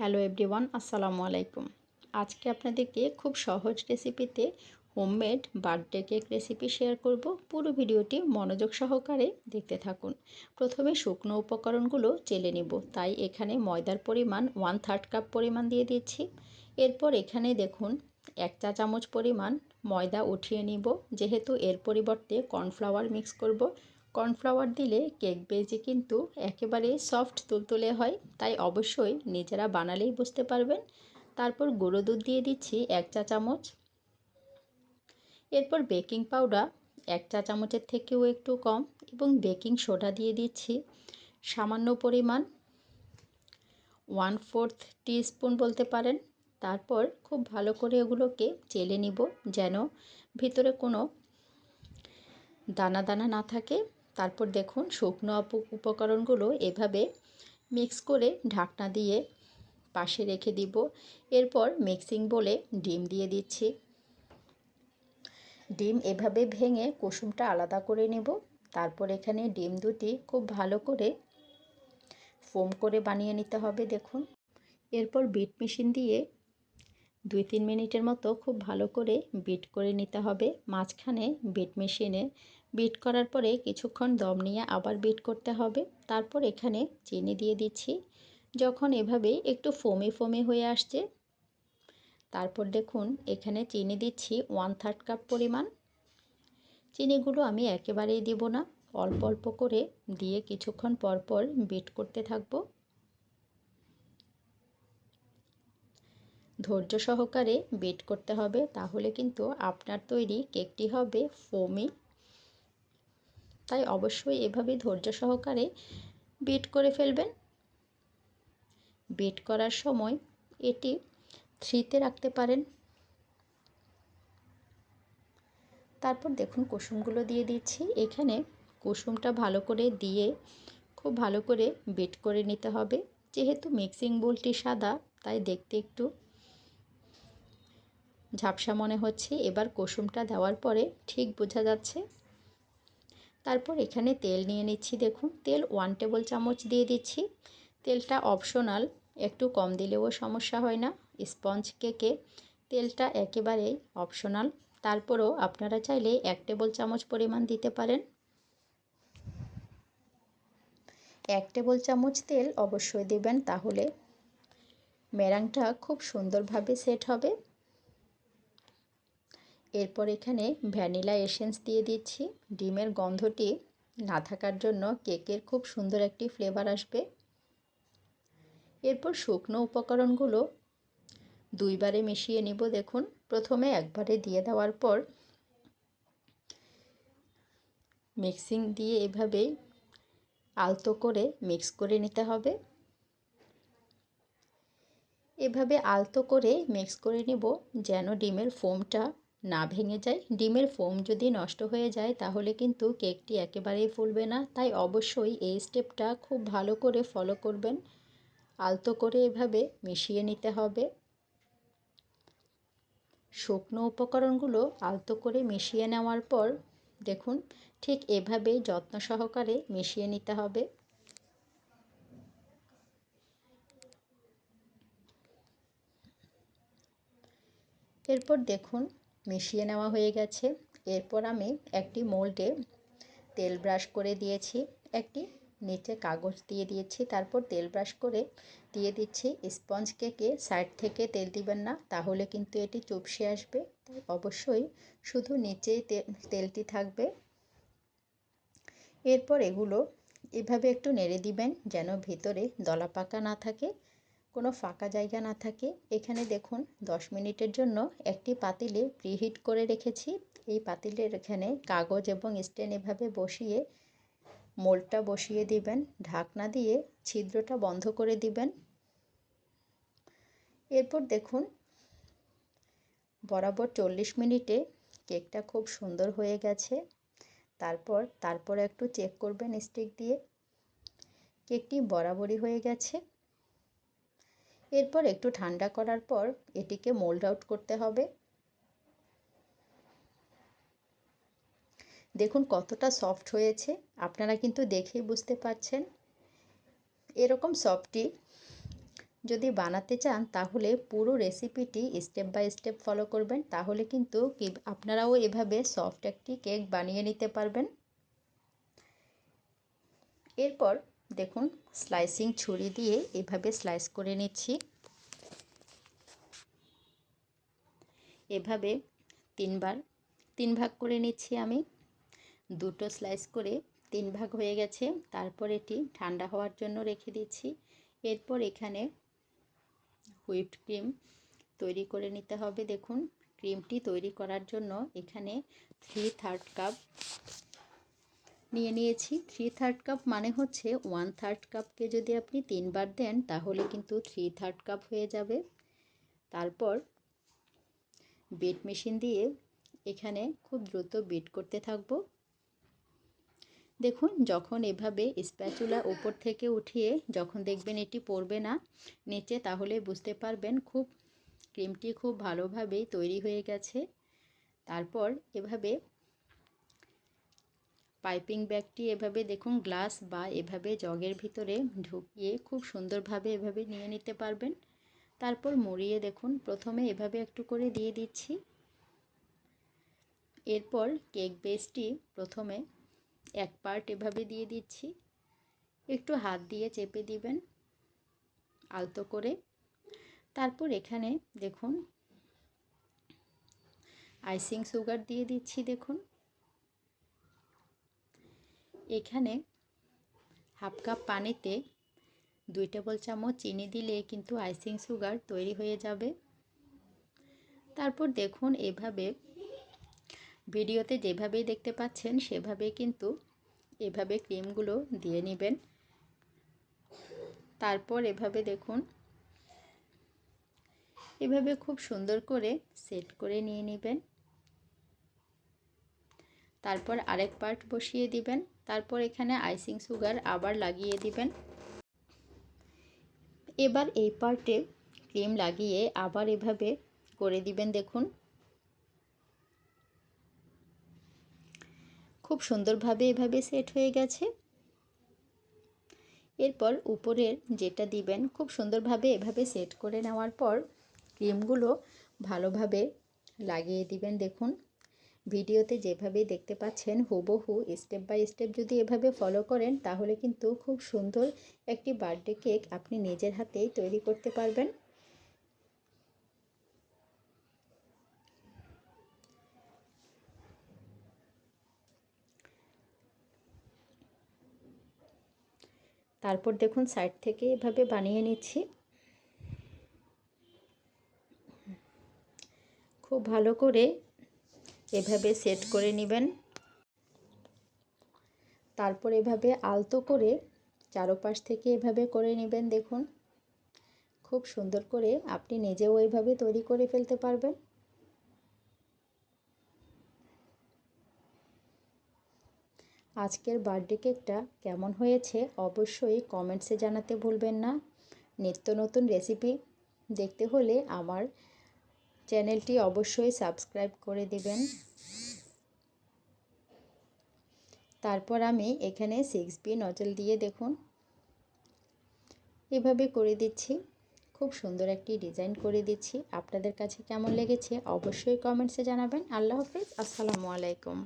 Hello everyone, আসসালামু আলাইকুম। আজকে আপনাদেরকে খুব সহজ রেসিপিতে homemade birthday cake recipe share করব। পুরো ভিডিওটি মনোযোগ সহকারে দেখতে থাকুন। প্রথমে শুকনো উপকরণগুলো চেলে নিব। তাই এখানে ময়দার পরিমাণ ওয়ান থার্ড কাপ পরিমাণ দিয়ে দিচ্ছি। এরপর এখানে দেখুন, এক চা চামচ পরিমাণ ময়দা উঠিয়ে নিব। যেহেতু এর পরিবর্তে কর্নফ্লাওয়ার মিক্স করব কর্নফ্লাওয়ার দিলে কেক বেজে কিন্তু একেবারে সফট তুলতুলে হয়, তাই অবশ্যই নিজেরা বানালেই বুঝতে পারবেন। তারপর গুঁড়ো দুধ দিয়ে দিচ্ছি এক চা চামচ। এরপর বেকিং পাউডার এক চা চামচের থেকেও একটু কম এবং বেকিং সোডা দিয়ে দিচ্ছি সামান্য পরিমাণ। ওয়ান ফোর্থ স্পুন বলতে পারেন। তারপর খুব ভালো করে ওগুলোকে চেলে নিব যেন ভিতরে কোনো দানা দানা না থাকে। তারপর দেখুন শুকনো উপকরণগুলো এভাবে মিক্স করে ঢাকনা দিয়ে পাশে রেখে দিব। এরপর মিক্সিং বলে ডিম দিয়ে দিচ্ছি। ডিম এভাবে ভেঙে কুসুমটা আলাদা করে নেব। তারপর এখানে ডিম দুটি খুব ভালো করে ফোম করে বানিয়ে নিতে হবে দেখুন। এরপর বিট মেশিন দিয়ে দুই তিন মিনিটের মতো খুব ভালো করে বিট করে নিতে হবে। মাঝখানে বিট মেশিনে বিট করার পরে কিছুক্ষণ দম নিয়ে আবার বিট করতে হবে। তারপর এখানে চিনি দিয়ে দিচ্ছি। যখন এভাবে একটু ফোমে ফোমে হয়ে আসছে, তারপর দেখুন এখানে চিনি দিচ্ছি ওয়ান থার্ড কাপ পরিমাণ। চিনিগুলো আমি একেবারেই দিব না, অল্প অল্প করে দিয়ে কিছুক্ষণ পর পর বিট করতে থাকব। ধৈর্য সহকারে বিট করতে হবে, তাহলে কিন্তু আপনার তৈরি কেকটি হবে ফোমি তাই অবশ্যই এভাবে ধৈর্য সহকারে বিট করে ফেলবেন। বিট করার সময় এটি থ্রিতে রাখতে পারেন। তারপর দেখুন কুসুমগুলো দিয়ে দিচ্ছি। এখানে কুসুমটা ভালো করে দিয়ে খুব ভালো করে বিট করে নিতে হবে। যেহেতু মিক্সিং বোলটি সাদা, তাই দেখতে একটু ঝাপসা মনে হচ্ছে। এবার কুসুমটা দেওয়ার পরে ঠিক বোঝা যাচ্ছে তারপর এখানে তেল নিয়ে নিচ্ছি, দেখুন। তেল ওয়ান টেবিল চামচ দিয়ে দিচ্ছি। তেলটা অপশনাল একটু কম দিলেও সমস্যা হয় না। স্পঞ্জ কেকে তেলটা একেবারেই অপশনাল তারপরও আপনারা চাইলে এক টেবিল চামচ পরিমাণ দিতে পারেন। এক টেবিল চামচ তেল অবশ্যই দেবেন, তাহলে মেরাংটা খুব সুন্দরভাবে সেট হবে। এরপর এখানে ভ্যানিলা এসেন্স দিয়ে দিচ্ছি। ডিমের গন্ধটি না থাকার জন্য কেকের খুব সুন্দর একটি ফ্লেভার আসবে। এরপর শুকনো উপকরণগুলো দুইবারে মিশিয়ে নিব। দেখুন, প্রথমে একবারে দিয়ে দেওয়ার পর মিক্সিং দিয়ে এভাবেই আলতো করে মিক্স করে নিতে হবে। এভাবে আলতো করে মিক্স করে নিব যেন ডিমের ফোমটা না ভেঙে যায়, ডিমের ফোম যদি নষ্ট হয়ে যায় তাহলে কিন্তু কেকটি একেবারেই ফুলবে না। তাই অবশ্যই এই স্টেপটা খুব ভালো করে ফলো করবেন। আলতো করে এভাবে মিশিয়ে নিতে হবে। শুকনো উপকরণগুলো আলতো করে মিশিয়ে নেওয়ার পর দেখুন, ঠিক এভাবেই যত্ন সহকারে মিশিয়ে নিতে হবে। এরপর দেখুন মিশিয়ে নেওয়া হয়ে গেছে। এরপর আমি একটি মোল্ডে তেল ব্রাশ করে দিয়েছি, একটি নিচে কাগজ দিয়ে দিয়েছি, তারপর তেল ব্রাশ করে দিয়ে দিচ্ছি। স্পঞ্জ কেকে সাইড থেকে তেল দিবেন না, তাহলে কিন্তু এটি চুপসে আসবে। তাই অবশ্যই শুধু নিচেই তেলটি থাকবে। এরপর এগুলো এভাবে একটু নেড়ে দিবেন, যেন ভিতরে দলা পাকা না থাকে। কোনো ফাঁকা জায়গা না থাকে। এখানে দেখুন 10 মিনিটের জন্য একটি পাতিলে প্রিহিট করে রেখেছি। এই পাতিলের এখানে কাগজ এবং স্টেন এভাবে বসিয়ে মোলটা বসিয়ে দিবেন। ঢাকনা দিয়ে ছিদ্রটা বন্ধ করে দিবেন। এরপর দেখুন, বরাবর চল্লিশ মিনিটে কেকটা খুব সুন্দর হয়ে গেছে। তারপর তারপর একটু চেক করবেন স্টিক দিয়ে। কেকটি বরাবরই হয়ে গেছে। এরপর একটু ঠান্ডা করার পর এটিকে মোল্ড আউট করতে হবে। দেখুন কতটা সফট হয়েছে, আপনারা কিন্তু দেখেই বুঝতে পারছেন। এরকম সফটটি যদি বানাতে চান, তাহলে পুরো রেসিপিটি স্টেপ বাই স্টেপ ফলো করবেন, তাহলে কিন্তু কি আপনারাও এভাবে সফট একটি কেক বানিয়ে নিতে পারবেন। এরপর দেখুন স্লাইসিং ছুরি দিয়ে এভাবে স্লাইস করে নিচ্ছি। এভাবে তিনবার তিন ভাগ করে নিচ্ছি আমি। দুটো স্লাইস করে তিন ভাগ হয়ে গেছে। তারপর এটি ঠান্ডা হওয়ার জন্য রেখে দিচ্ছি। এরপর এখানে হুইপড ক্রিম তৈরি করে নিতে হবে। দেখুন ক্রিমটি তৈরি করার জন্য এখানে থ্রি থার্ড কাপ নিয়ে নিয়েছি। থ্রি থার্ড কাপ মানে হচ্ছে ওয়ান থার্ড কাপকে যদি আপনি তিনবার দেন, তাহলে কিন্তু থ্রি থার্ড কাপ হয়ে যাবে। তারপর বিট মেশিন দিয়ে এখানে খুব দ্রুত বিট করতে থাকব। দেখুন, যখন এভাবে স্প্যাচুলা উপর থেকে উঠিয়ে যখন দেখবেন এটি পড়বে না নিচে, তাহলে বুঝতে পারবেন খুব ক্রিমটি খুব ভালোভাবেই তৈরি হয়ে গেছে। তারপর এভাবে পাইপিং ব্যাগটি এভাবে দেখুন, গ্লাস বা এভাবে জগের ভিতরে ঢুকিয়ে খুব সুন্দরভাবে এভাবে নিয়ে নিতে পারবেন। তারপর মুড়িয়ে দেখুন, প্রথমে এভাবে একটু করে দিয়ে দিচ্ছি। এরপর কেক বেসটি প্রথমে এক পার্ট এভাবে দিয়ে দিচ্ছি। একটু হাত দিয়ে চেপে দিবেন, আলতো করে। তারপর এখানে দেখুন, আইসিং সুগার দিয়ে দিচ্ছি দেখুন। এখানে হাফ কাপ পানিতে দুই টেবিল চামচ চিনি দিলে কিন্তু আইসিং সুগার তৈরি হয়ে যাবে। তারপর দেখুন এভাবে, ভিডিওতে যেভাবেই দেখতে পাচ্ছেন সেভাবে কিন্তু এভাবে ক্রিমগুলো দিয়ে নেবেন। তারপর এভাবে দেখুন, এভাবে খুব সুন্দর করে সেট করে নিয়ে নেবেন। তারপর আরেক পার্ট বসিয়ে দিবেন। তারপর এখানে আইসিং সুগার আবার লাগিয়ে দিবেন। এবার এই পার্টে ক্রিম লাগিয়ে আবার এভাবে করে দিবেন দেখুন। খুব সুন্দরভাবে এভাবে সেট হয়ে গেছে। এরপর উপরের যেটা দিবেন, খুব সুন্দরভাবে এভাবে সেট করে নেওয়ার পর ক্রিমগুলো ভালোভাবে লাগিয়ে দিবেন দেখুন। ভিডিওতে যেভাবে দেখতে পাচ্ছেন, হুবহু স্টেপ বাই স্টেপ যদি এভাবে ফলো করেন, তাহলে কিন্তু খুব সুন্দর একটি বার্থডে কেক আপনি নিজের হাতেই তৈরি করতে পারবেন। তারপর দেখুন সাইড থেকে এভাবে বানিয়ে নিচ্ছি। খুব ভালো করে এভাবে সেট করে নেবেন। তারপর এভাবে আলতো করে চারোপাশ থেকে এভাবে করে নেবেন, দেখুন। খুব সুন্দর করে আপনি নিজেও এইভাবে তৈরি করে ফেলতে পারবেন। আজকের বার্থডে কেকটা কেমন হয়েছে অবশ্যই কমেন্টসে জানাতে ভুলবেন না। নিত্য নতুন রেসিপি দেখতে হলে আমার চ্যানেলটি অবশ্যই সাবস্ক্রাইব করে দিবেন। তারপর আমি এখানে সিক্স বি নজল দিয়ে দেখুন। এভাবে করে দিচ্ছি। খুব সুন্দর একটি ডিজাইন করে দিচ্ছি। আপনাদের কাছে কেমন লেগেছে অবশ্যই কমেন্টসে জানাবেন। আল্লাহ হাফিজ। আসসালামু আলাইকুম।